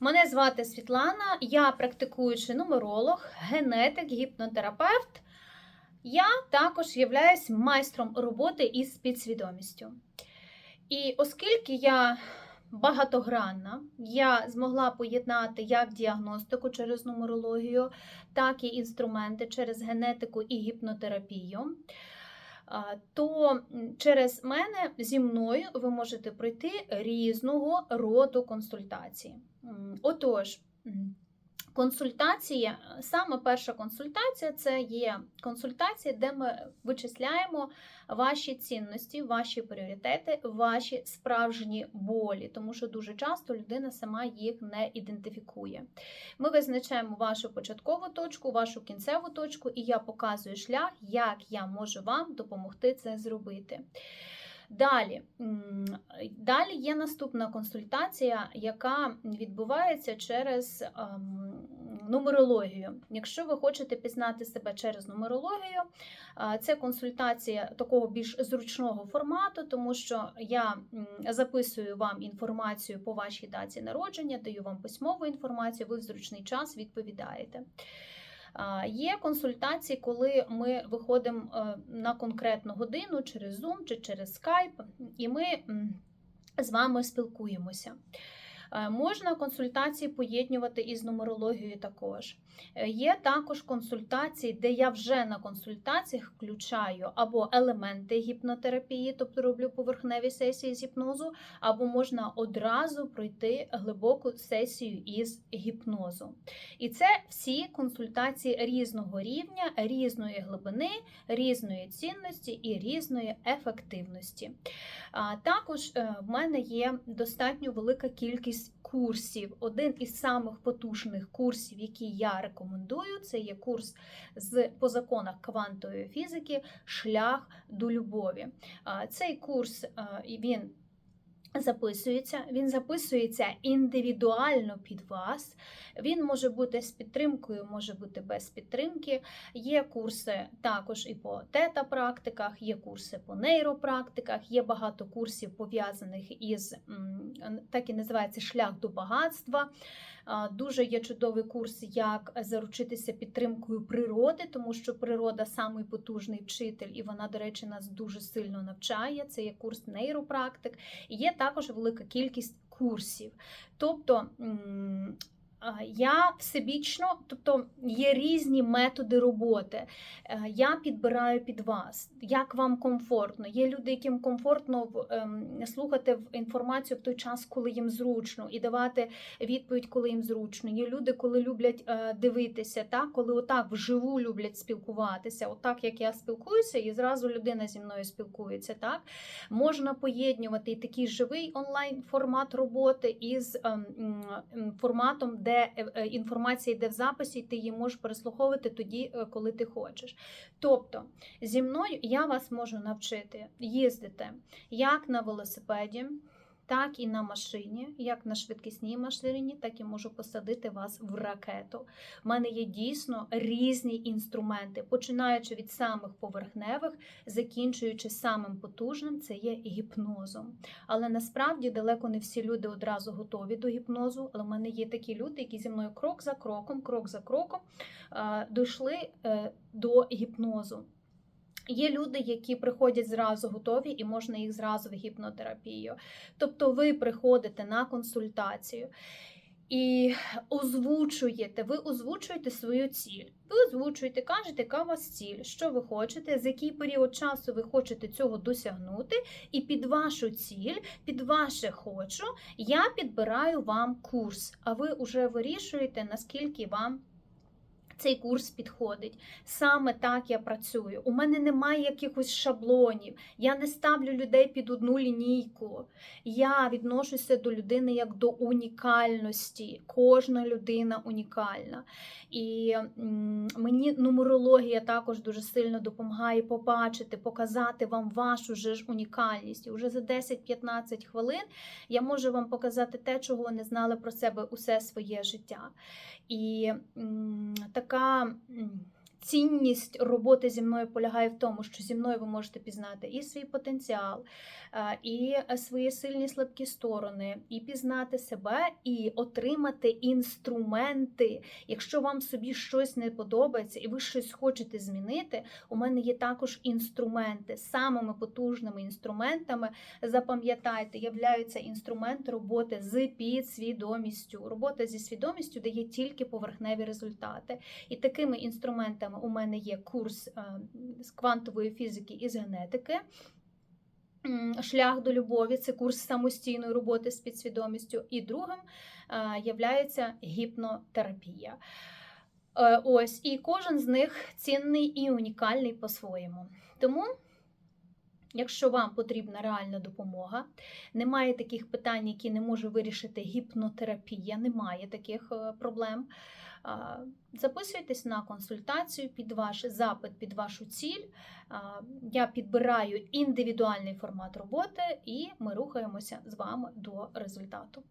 Мене звати Світлана, я практикуючий нумеролог, генетик, гіпнотерапевт. Я також являюсь майстром роботи із підсвідомістю. І оскільки я багатогранна, я змогла поєднати як діагностику через нумерологію, так і інструменти через генетику і гіпнотерапію. То через мене зі мною ви можете пройти різного роду консультації. Отож, м, консультація, саме перша консультація це є консультація, де ми вичисляємо ваші цінності, ваші пріоритети, ваші справжні болі, тому що дуже часто людина сама їх не ідентифікує. Ми визначаємо вашу початкову точку, вашу кінцеву точку, і я показую шлях, як я можу вам допомогти це зробити. Далі, далі є наступна консультація, яка відбувається через ем, нумерологію. Якщо ви хочете пізнати себе через нумерологію, а, це консультація такого більш зручного формату, тому що я записую вам інформацію по вашій даті народження, даю вам письмову інформацію, ви в зручний час відповідаєте. Є консультації, коли ми виходимо е, на конкретну годину через Zoom чи через Skype, і ми з вами спілкуємося. Е, Можна консультації поєднувати із нумерологією також. Е, Є також консультації, де я вже на консультаціях включаю або елементи гіпнотерапії, тобто роблю поверхневі сесії з гіпнозу, або можна одразу пройти глибоку сесію із гіпнозу. І це всі консультації різного рівня, різної глибини, різної цінності і різної ефективності. Також е, в мене є достатньо велика кількість курсів. Один із самих потужних курсів, які я рекомендую, це є курс з по законах квантової фізики Шлях до любові. Цей курс він. Записується, він записується індивідуально під вас. Він може бути з підтримкою, може бути без підтримки. Є курси також і по тета-практиках, є курси по нейропрактиках, є багато курсів пов'язаних із так і називається шлях до багатства. Дуже є чудовий курс, як заручитися підтримкою природи, тому що природа самий потужний вчитель, і вона, до речі, нас дуже сильно навчає. Це є курс нейропрактик. І є також велика кількість курсів. Тобто я всебічно, тобто є різні методи роботи. Е, Я підбираю під вас, як вам комфортно. Є люди, яким комфортно ем, слухати інформацію в той час, коли їм зручно, і давати відповідь, коли їм зручно. Є люди, коли люблять е, дивитися, так? коли отак вживу люблять спілкуватися, отак як я спілкуюся, і зразу людина зі мною спілкується. Так? Можна поєднувати такий живий онлайн формат роботи із ем, форматом, де е, е, інформація йде в записі, і ти її можеш переслуховувати тоді, е, коли ти хочеш. Тобто, зі мною я вас можу навчити їздити як на велосипеді. Так і на машині, як на швидкісній машині, так і можу посадити вас в ракету. У мене є дійсно різні інструменти, починаючи від самих поверхневих, закінчуючи самим потужним, це є гіпнозом. Але насправді далеко не всі люди одразу готові до гіпнозу. Але в мене є такі люди, які зі мною крок за кроком, крок за кроком дійшли е, до гіпнозу. Є люди, які приходять зразу готові, і можна їх зразу в гіпнотерапію. Тобто ви приходите на консультацію і озвучуєте, ви озвучуєте свою ціль. Ви озвучуєте, кажете, яка у вас ціль, що ви хочете, за який період часу ви хочете цього досягнути, і під вашу ціль, під ваше хочу, я підбираю вам курс, а ви вже вирішуєте, наскільки вам цей курс підходить. Саме так я працюю. У мене немає якихось шаблонів. Я не ставлю людей під одну лінійку. Я відношуся до людини як до унікальності. Кожна людина унікальна. І мені нумерологія також дуже сильно допомагає побачити, показати вам вашу ж унікальність. І вже за 10-15 хвилин я можу вам показати те, чого ви не знали про себе усе своє життя. І м, така м, Цінність роботи зі мною полягає в тому, що зі мною ви можете пізнати і свій потенціал, е, і свої сильні слабкі сторони, і пізнати себе, і отримати інструменти. Якщо вам собі щось не подобається і ви щось хочете змінити, у мене є також інструменти. Самими потужними інструментами, запам'ятайте, являються інструмент роботи з підсвідомістю. Робота зі свідомістю дає тільки поверхневі результати. І такими інструментами у мене є курс е, з квантової фізики і з генетики. Шлях до любові це курс самостійної роботи з підсвідомістю. І другим є являється гіпнотерапія. Е, Ось, і кожен з них цінний і унікальний по-своєму. Тому, якщо вам потрібна реальна допомога, немає таких питань, які не може вирішити гіпнотерапія, немає таких е, проблем. Записуйтесь на консультацію під ваш запит, під вашу ціль. Я підбираю індивідуальний формат роботи, і ми рухаємося з вами до результату.